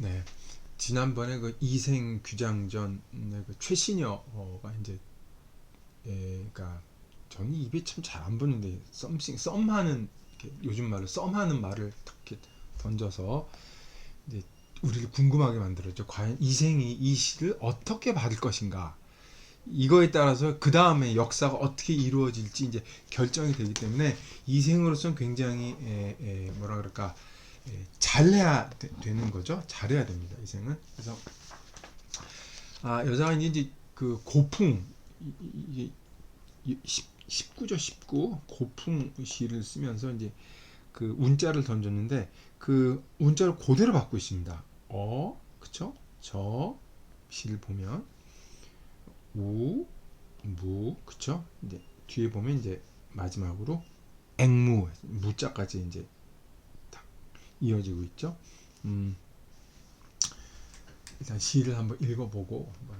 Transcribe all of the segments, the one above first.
네. 지난번에 그 이생 규장전 네, 그 최신여가 이제 얘가 저는 입에 참잘 안 붙는데 썸씽 썸하는 요즘 말로 썸하는 말을 딱 이렇게 던져서 이제 우리를 궁금하게 만들었죠. 과연 이생이 이 시를 어떻게 받을 것인가? 이거에 따라서 그 다음에 역사가 어떻게 이루어질지 이제 결정이 되기 때문에 이생으로서는 굉장히 에, 에, 뭐라 그럴까 에, 잘해야 되, 는 거죠. 잘해야 됩니다. 이생은 그래서 아 여자가 이제 그 고풍 이게 19죠 19 고풍 시를 쓰면서 이제 그 운자를 던졌는데 그 운자를 그대로 받고 있습니다. 어 그쵸? 저 시를 보면 우, 무, 그쵸? 이제 뒤에 보면 이제 마지막으로 앵무, 무자까지 이제 딱 이어지고 있죠. 음, 일단 시를 한번 읽어보고 한번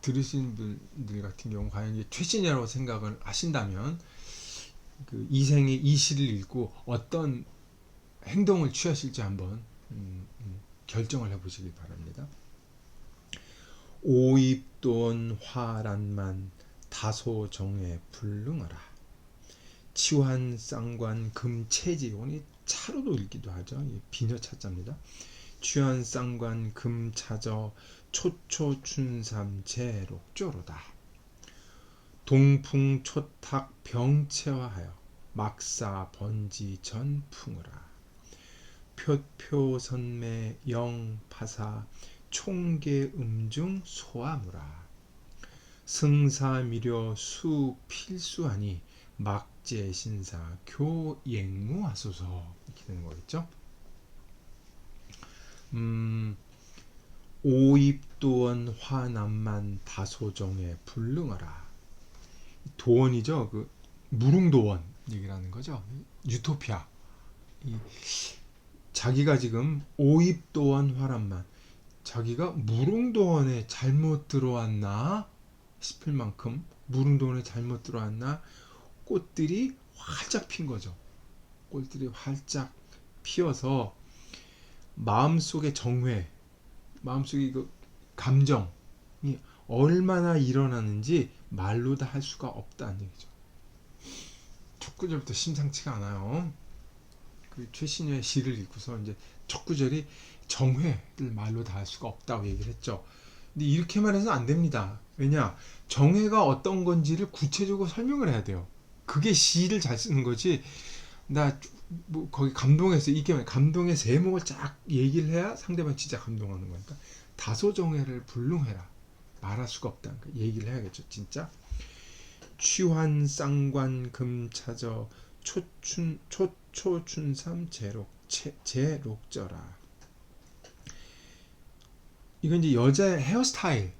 들으신 분들 같은 경우 과연 이게 최신이라고 생각을 하신다면 그 이생의 이 시를 읽고 어떤 행동을 취하실지 한번 음, 음, 결정을 해보시기 바랍니다. 오입돈 화란만 다소 정에 불능하라. 치환 쌍관 금체지 오니 차로도 읽기도 하죠. 비녀 차자입니다. 취한 쌍관 금 차저 초초 춘삼 제록조로다. 동풍 초탁 병체화하여 막사 번지 전풍으라. 표표 선매 영 파사 총계 음중 소아무라 승사 미려 수 필수하니 막 제 신사 교행무하소서 이렇게 되는 거겠죠. 음, 오입도원 화남만 다소정에 불능하라. 도원이죠. 그 무릉도원 얘기라는 거죠. 유토피아. 이, 자기가 지금 오입도원 화람만 자기가 무릉도원에 잘못 들어왔나 싶을 만큼 무릉도원에 잘못 들어왔나 꽃들이 활짝 핀 거죠. 꽃들이 활짝 피어서 마음속의 정회, 마음속의 그 감정이 얼마나 일어나는지 말로 다 할 수가 없다는 얘기죠. 첫 구절부터 심상치가 않아요. 그 최신의 시를 읽고서 이제 첫 구절이 정회를 말로 다 할 수가 없다고 얘기를 했죠. 근데 이렇게 말해서 안 됩니다. 왜냐? 정회가 어떤 건지를 구체적으로 설명을 해야 돼요. 그게 시를 잘 쓰는 거지. 나 뭐 거기 감동해서 이게 감동의 세목을 쫙 얘기를 해야 상대방 진짜 감동하는 거니까 다소 정회를 불능해라 말할 수가 없다. 그 얘기를 해야겠죠, 진짜. 취환 쌍관 금차저 초춘 초초춘삼 제록 제록저라. 이건 이제 여자의 헤어스타일을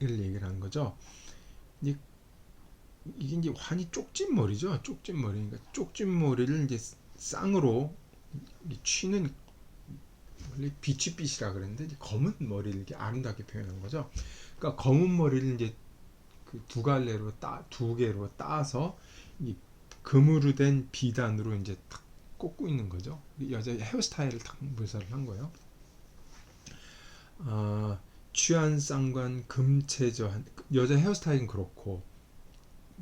얘기를 하는 거죠. 이제 이게 이제 환이 쪽진 머리죠. 쪽진 머리니까 쪽진 머리를 이제 쌍으로 취는 원래 비치빛이라 그랬는데 검은 머리를 이렇게 아름답게 표현한 거죠. 그러니까 검은 머리를 이제 그 두 갈래로 따 두 개로 따서 이 금으로 된 비단으로 이제 탁 꽂고 있는 거죠. 여자 헤어스타일을 탁 묘사를 한 거예요. 아, 취한 쌍관 금체저 여자 헤어스타일은 그렇고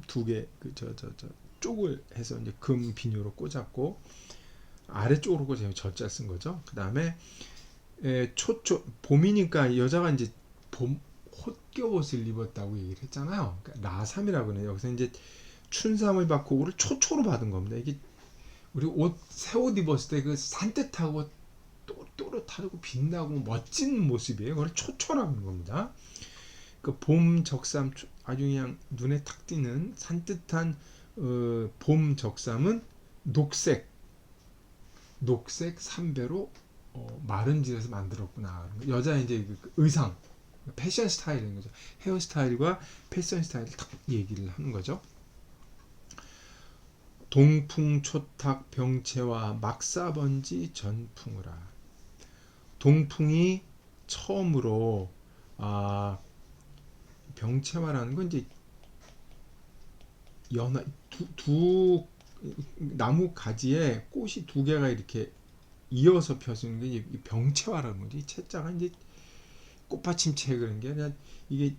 두개그저저 저 쪽을 해서 이제 금 비녀로 꽂았고 아래쪽으로 꽂아 절자 쓴 거죠. 그 다음에 초초 봄이니까 여자가 이제 봄 헛겨옷을 입었다고 얘기를 했잖아요. 그러니까 라삼이라고 하네요. 여기서 이제 춘삼을 받고 그를 초초로 받은 겁니다. 이게 우리 옷 새 옷 입었을 때 그 산뜻하고 또또릇하고 빛나고 멋진 모습이에요. 그걸 초초라는 겁니다. 그 봄 적삼 아주 그냥 눈에 탁 띄는 산뜻한 어, 봄 적삼은 녹색 녹색 삼배로 어, 마른 질에서 만들었구나. 여자 이제 그 의상 패션 스타일인 거죠. 헤어스타일과 패션 스타일을 딱 얘기를 하는 거죠. 동풍 초탁 병채와 막사번지 전풍으라. 동풍이 처음으로 아 병채화라는 건 이제 연화 두, 두 나무 가지에 꽃이 두 개가 이렇게 이어서 펴주는 게이 병채화라는 거지. 이 채자가 이제 꽃받침채 그런 게 아니라 이게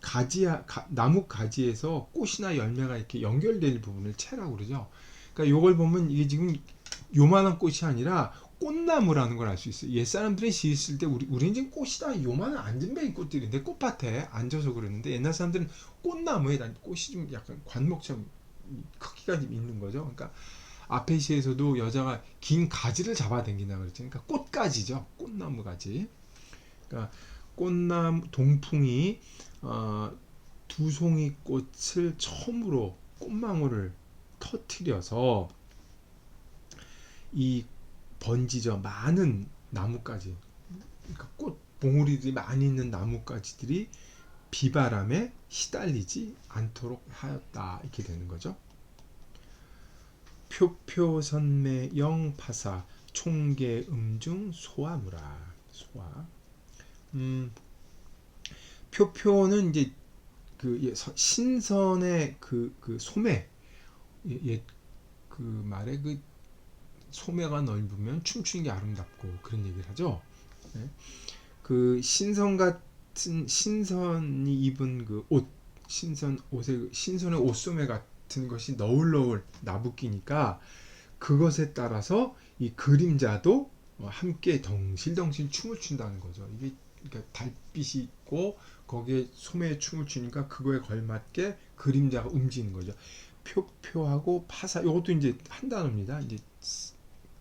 가지 나무 가지에서 꽃이나 열매가 이렇게 연결될 부분을 채라고 그러죠. 그러니까 요걸 보면 이게 지금 요만한 꽃이 아니라 꽃나무라는 걸 알 수 있어요. 옛 사람들이 지었을 때 우리 우리는 지금 꽃이다 요만한 안전뱅이 꽃들인데 꽃밭에 앉아서 그러는데 옛날 사람들은 꽃나무에 난 꽃이 좀 약간 관목처럼 크기가 좀 있는 거죠. 그러니까 앞에 시에서도 여자가 긴 가지를 잡아당긴다 그랬죠. 그러니까 꽃가지죠. 꽃나무 가지. 그러니까 꽃나무 동풍이 어, 두 송이 꽃을 처음으로 꽃망울을 터트려서 이 번지죠. 많은 나뭇가지. 그러니까 꽃 봉우리들이 많이 있는 나뭇가지들이 비바람에 시달리지 않도록 하였다. 이렇게 되는 거죠. 표표선매 영파사 총계 음중 소화무라. 소화. 음 표표는 이제 그 예, 서- 신선의 그, 그 소매. 예, 예, 그 말에 그 소매가 넓으면 춤추는 게 아름답고 그런 얘기를 하죠. 네. 그 신선 같은 신선이 입은 그 옷, 신선 옷의 그 신선의 옷소매 같은 것이 너울너울 나부끼니까 그것에 따라서 이 그림자도 어, 함께 덩실덩실 춤을 춘다는 거죠. 이게 그러니까 달빛이 있고 거기에 소매에 춤을 추니까 그거에 걸맞게 그림자가 움직이는 거죠. 표표하고 파사 이것도 이제 한 단어입니다. 이제 쓰-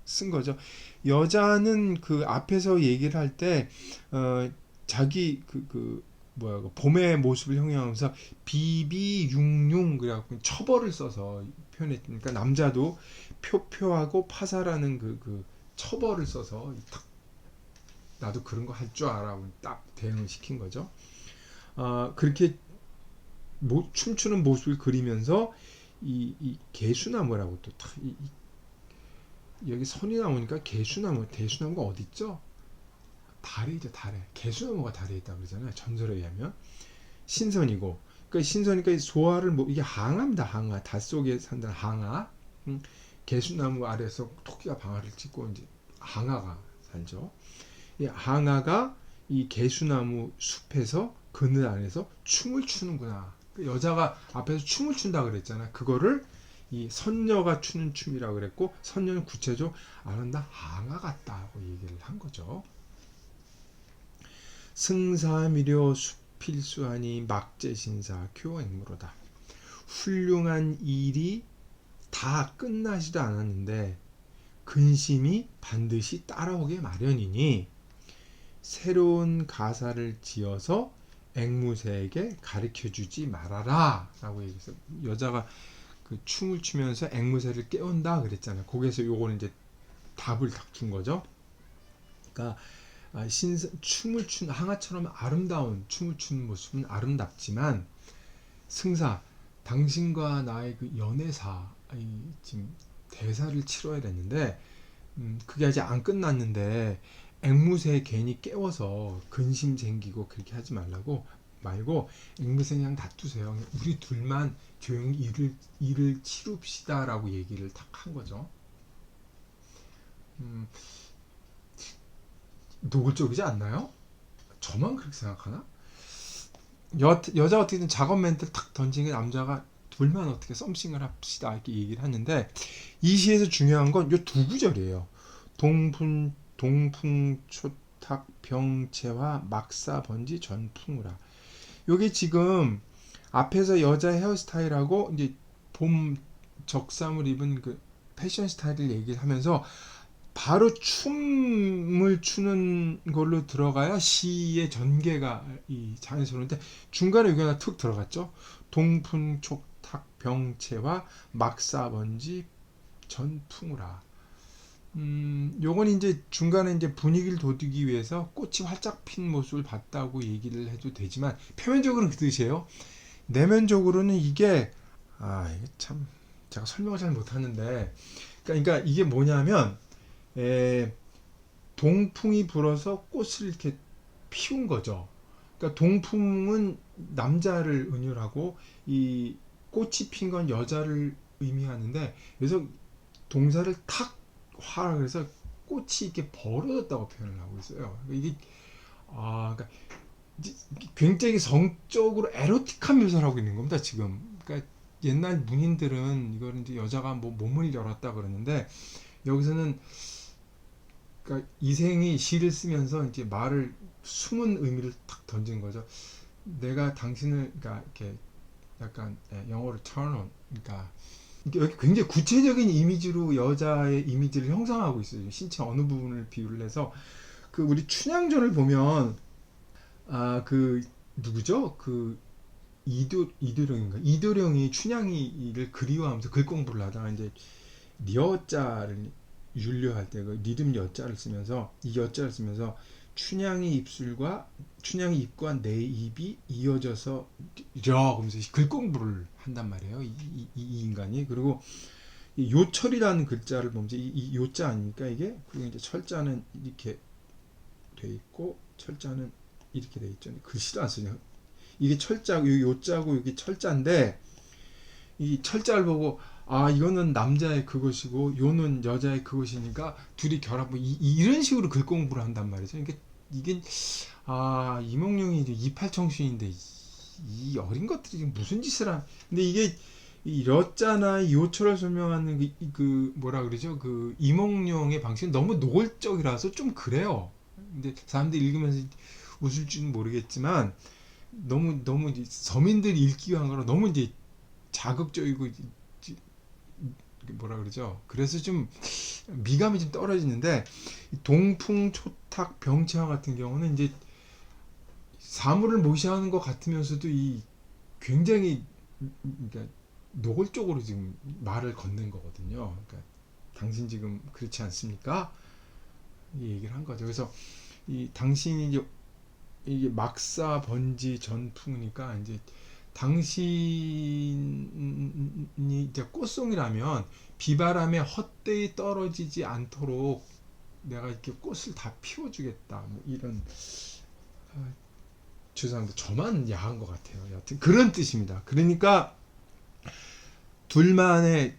쓴 거죠. 여자는 그 앞에서 얘기를 할 때 어, 자기 그, 그 뭐야 그 봄의 모습을 형용하면서 비비융융 그래갖고 처벌을 써서 표현했으니까 남자도 표표하고 파사라는 그, 그 처벌을 써서 딱 나도 그런 거 할 줄 알아 딱 대응을 시킨 거죠. 어, 그렇게 모, 춤추는 모습을 그리면서 이, 이 개수나무라고 또 탁- 이, 이- 여기 선이 나오니까 개수나무 대수나무가 어디 있죠? 달에 있죠 달에. 개수나무가 달에 있다 고 그러잖아요 전설에 의하면. 신선이고. 그러니까 신선이니까 이 소화를 뭐 이게 항아입니다 항아 달 속에 산다는 항아. 음, 개수나무 아래에서 토끼가 방아를 찍고 이제 항아가 살죠. 이 항아가 이 개수나무 숲에서 그늘 안에서 춤을 추는구나. 그 여자가 앞에서 춤을 춘다 그랬잖아. 그거를 이 선녀가 추는 춤이라고 그랬고 선녀는 구체적으로 아는다 항아 같다고 얘기를 한 거죠. 승사미려 수필수하니 막제신사 교행무로다. 훌륭한 일이 다 끝나지도 않았는데 근심이 반드시 따라오게 마련이니 새로운 가사를 지어서 앵무새에게 가르쳐 주지 말아라 라고 얘기해서 여자가 그 춤을 추면서 앵무새를 깨운다 그랬잖아요. 거기에서 요거는 이제 답을 딱 준 거죠. 그러니까 아, 신선, 춤을 춘 항아처럼 아름다운 춤을 추는 모습은 아름답지만 승사 당신과 나의 그 연애사 이 지금 대사를 치러야 되는데 음, 그게 아직 안 끝났는데 앵무새 괜히 깨워서 근심 생기고 그렇게 하지 말라고 말고 앵무새 그냥 놔두세요. 우리 둘만 조용히 일을 일을 치룹시다라고 얘기를 딱한 거죠. 음, 노골적이지 않나요? 저만 그렇게 생각하나? 여, 여자 어떻게든 작업 멘트를 탁 던지는 남자가 둘만 어떻게 썸씽을 합시다 이렇게 얘기를 하는데 이 시에서 중요한 건 요 두 구절이에요. 동풍 동풍 초탁 병채와 막사 번지 전풍우라. 요게 지금 앞에서 여자 헤어스타일하고 이제 봄 적삼을 입은 그 패션 스타일을 얘기를 하면서 바로 춤을 추는 걸로 들어가야 시의 전개가 이 자연스러운데 중간에 여기 하나 툭 들어갔죠. 동풍 촉탁 병채와 막사번지 전풍우라. 음, 요건 이제 중간에 이제 분위기를 돋우기 위해서 꽃이 활짝 핀 모습을 봤다고 얘기를 해도 되지만 표면적으로는 그 뜻이에요. 내면적으로는 이게 아 이게 참 제가 설명을 잘 못하는데 그러니까 이게 뭐냐면 에, 동풍이 불어서 꽃을 이렇게 피운 거죠. 그러니까 동풍은 남자를 은유하고 이 꽃이 핀 건 여자를 의미하는데 그래서 동사를 탁 화라 그래서 꽃이 이렇게 벌어졌다고 표현을 하고 있어요. 이게 아, 그러니까 굉장히 성적으로 에로틱한 묘사를 하고 있는 겁니다. 지금. 그러니까 옛날 문인들은 이걸 이제 여자가 뭐 몸을 열었다 그러는데 여기서는 그러니까 이생이 시를 쓰면서 이제 말을 숨은 의미를 탁 던진 거죠. 내가 당신을 그러니까 이렇게 약간 예, 영어로 turn on 그러니까 굉장히 구체적인 이미지로 여자의 이미지를 형성하고 있어요. 신체 어느 부분을 비유를 해서 그 우리 춘향전을 보면 아 그 누구죠? 그 이도 이도령인가? 이도령이 춘향이를 그리워하면서 글 공부를 하다가 이제 리어자를 윤료할 때 그 리듬 여자를 쓰면서 이 여자를 쓰면서 춘향이 입술과 춘향이 입과 내 입이 이어져서 려 그러면서 글 공부를 한단 말이에요. 이, 이, 이 인간이 그리고 이 요철이라는 글자를 보면 이, 이 요자 아닙니까 이게 그리고 이제 철자는 이렇게 돼 있고 철자는 이렇게 돼 있죠. 글씨도 안 쓰냐. 이게 철자고 요 요자고 여기 철자인데 이 철자를 보고 아 이거는 남자의 그것이고 요는 여자의 그것이니까 둘이 결합 이, 이런 식으로 글 공부를 한단 말이죠. 이게 이게 아 이몽룡이 이제 이팔청춘인데 이, 이 어린 것들이 무슨 짓을 한? 근데 이게 이 여자나 이 요철을 설명하는 그, 이- 그 뭐라 그러죠? 그 이몽룡의 방식은 너무 노골적이라서 좀 그래요. 근데 사람들이 읽으면서 웃을지는 모르겠지만 너무 너무 서민들이 읽기 한 거라 너무 이제 자극적이고 뭐라 그러죠? 그래서 좀 미감이 좀 떨어지는데 이 동풍 초탁 병채화 같은 경우는 이제 사물을 모시하는 것 같으면서도 이 굉장히 그러니까 노골적으로 지금 말을 건넨 거거든요. 그러니까 당신 지금 그렇지 않습니까? 이 얘기를 한 거죠. 그래서 이 당신이 이제 이게 막사 번지 전풍이니까 이제 당신이 이제 꽃송이라면 비바람에 헛되이 떨어지지 않도록 내가 이렇게 꽃을 다 피워주겠다. 뭐 이런 아, 죄송합니다. 저만 야한 것 같아요. 여튼 그런 뜻입니다. 그러니까 둘만의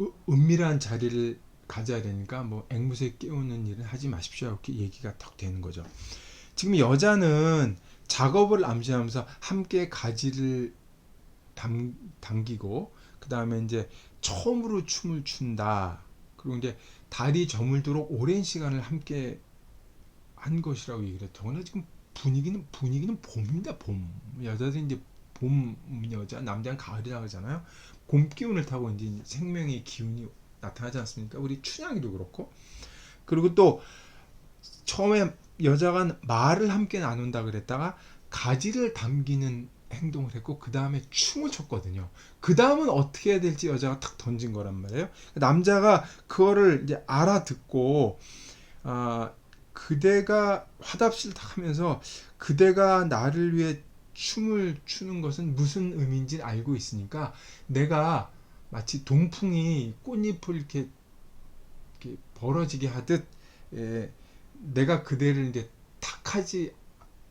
으- 은밀한 자리를 가져야 되니까 뭐 앵무새 깨우는 일은 하지 마십시오. 이렇게 얘기가 딱 되는 거죠. 지금 여자는 작업을 암시하면서 함께 가지를 담, 당기고 그 다음에 이제 처음으로 춤을 춘다. 그리고 이제 달이 저물도록 오랜 시간을 함께 한 것이라고 얘기를 해요. 더구나 지금 분위기는 분위기는 봄입니다. 봄. 여자들은 이제 봄 여자, 남자는 가을이라고 하잖아요. 봄 기운을 타고 이제 생명의 기운이 나타나지 않습니까? 우리 춘향이도 그렇고. 그리고 또 처음에 여자가 말을 함께 나눈다 그랬다가 가지를 담기는 행동을 했고 그 다음에 춤을 췄거든요. 그 다음은 어떻게 해야 될지 여자가 탁 던진 거란 말이에요. 남자가 그거를 이제 알아듣고 아 그대가 화답시를 탁 하면서 그대가 나를 위해 춤을 추는 것은 무슨 의미인지 알고 있으니까 내가 마치 동풍이 꽃잎을 이렇게, 이렇게 벌어지게 하듯 예, 내가 그대를 이제 탁하지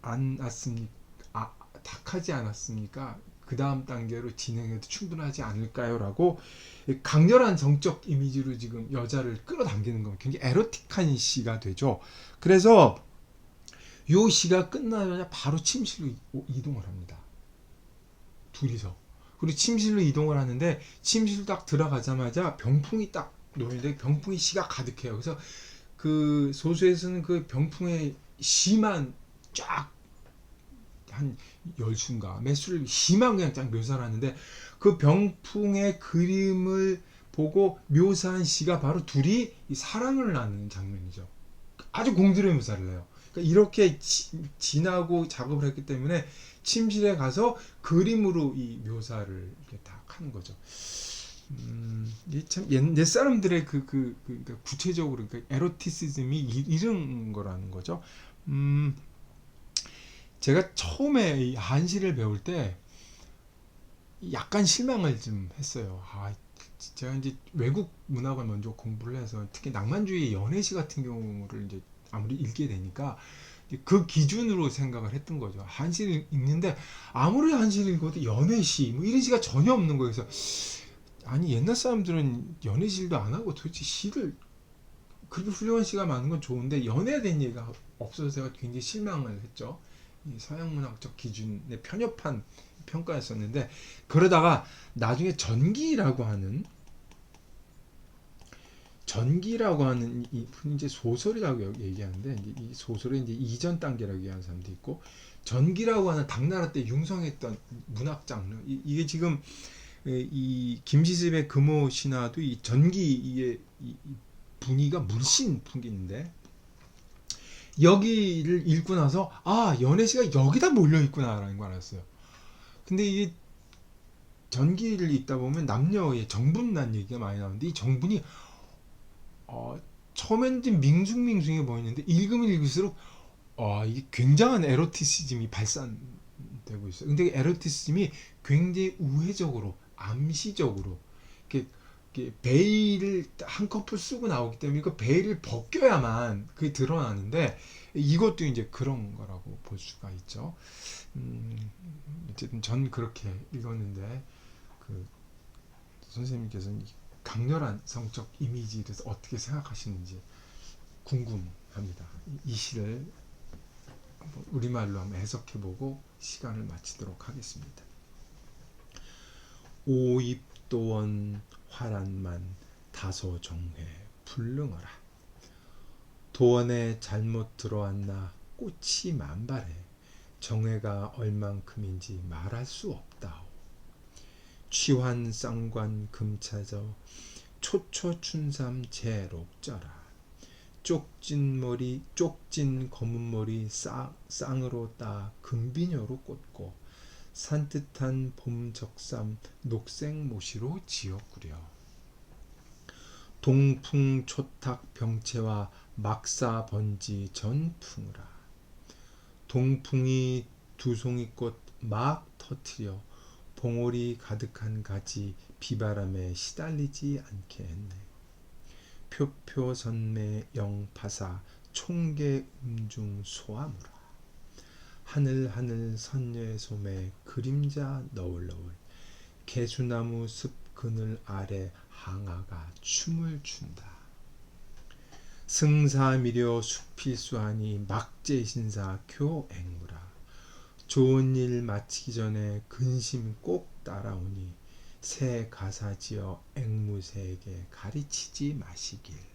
않았습니까? 아, 탁하지 않았습니까? 그 다음 단계로 진행해도 충분하지 않을까요?라고 강렬한 정적 이미지로 지금 여자를 끌어당기는 겁니다. 굉장히 에로틱한 시가 되죠. 그래서 요 시가 끝나자마자 바로 침실로 이- 이동을 합니다. 둘이서. 그리고 침실로 이동을 하는데 침실 딱 들어가자마자 병풍이 딱 놓이는데 병풍이 시가 가득해요. 그래서 그 소수에서는 그 병풍의 시만 쫙한 열수인가 몇 수를 시만 그냥 쫙 묘사를 하는데 그 병풍의 그림을 보고 묘사한 시가 바로 둘이 이 사랑을 나누는 장면이죠. 아주 공들여 묘사를 해요. 그러니까 이렇게 지, 지나고 작업을 했기 때문에 침실에 가서 그림으로 이 묘사를 이렇게 딱 하는 거죠. 음, 참 옛, 옛 사람들의 그, 그, 그 그러니까 구체적으로 그 에로티시즘이 이- 이런 거라는 거죠. 음, 제가 처음에 이 한시를 배울 때 약간 실망을 좀 했어요. 아, 제가 이제 외국 문학을 먼저 공부를 해서 특히 낭만주의 연애시 같은 경우를 이제 아무리 읽게 되니까 그 기준으로 생각을 했던 거죠. 한시를 읽는데 아무리 한시를 읽어도 연애시 뭐 이런 시가 전혀 없는 거예요. 그래서 아니 옛날 사람들은 연애시도 안 하고 도대체 시를 그렇게 훌륭한 시가 많은 건 좋은데 연애에 대한 얘기가 없어서 제가 굉장히 실망을 했죠. 이 서양 문학적 기준에 편협한 평가였었는데 그러다가 나중에 전기라고 하는 전기라고 하는 이 이제 소설이라고 얘기하는데 이 소설의 이제 이전 단계라고 얘기하는 사람도 있고 전기라고 하는 당나라 때 융성했던 문학 장르 이, 이게 지금 에, 이 김지습의 금호 신화도 이 전기의 이, 이 분위기가 물씬 풍기는데 여기를 읽고 나서 아 연애시가 여기다 몰려 있구나라는 걸 알았어요. 근데 이게 전기를 읽다 보면 남녀의 정분난 얘기가 많이 나오는데 이 정분이 어, 처음에는 좀 밍숭밍숭해 보이는데 읽으면 읽을수록 어, 이게 굉장한 에로티시즘이 발산되고 있어요. 근데 그 에로티시즘이 굉장히 우회적으로 암시적으로 이렇게, 이렇게 베일을 한 커플 쓰고 나오기 때문에 그 베일을 벗겨야만 그게 드러나는데 이것도 이제 그런 거라고 볼 수가 있죠. 음, 어쨌든 전 그렇게 읽었는데 그 선생님께서는 이 강렬한 성적 이미지에 대해서 어떻게 생각하시는지 궁금합니다. 이- 이 시를 우리말로 한번 해석해보고 시간을 마치도록 하겠습니다. 오입도원 화란만 다소 정회 불능어라. 도원에 잘못 들어왔나 꽃이 만발해 정회가 얼만큼인지 말할 수 없다오. 취환 쌍관 금차저 초초춘삼 제록자라. 쪽진 머리 쪽진 검은 머리 쌍, 쌍으로 따 금비녀로 꽂고 산뜻한 봄 적삼 녹색 모시로 지었구려 동풍 초탁 병채와 막사 번지 전풍으라 동풍이 두 송이꽃 막 터트려 봉오리 가득한 가지 비바람에 시달리지 않게 했네. 표표선매 영파사 총계 음중 소아무라. 하늘 하늘 선녀의 소매 그림자 너울너울 개수나무 숲 그늘 아래 항아가 춤을 춘다. 승사미려 수필수하니 막제신사 교앵무라. 좋은 일 마치기 전에 근심 꼭 따라오니 새 가사지어 앵무새에게 가르치지 마시길.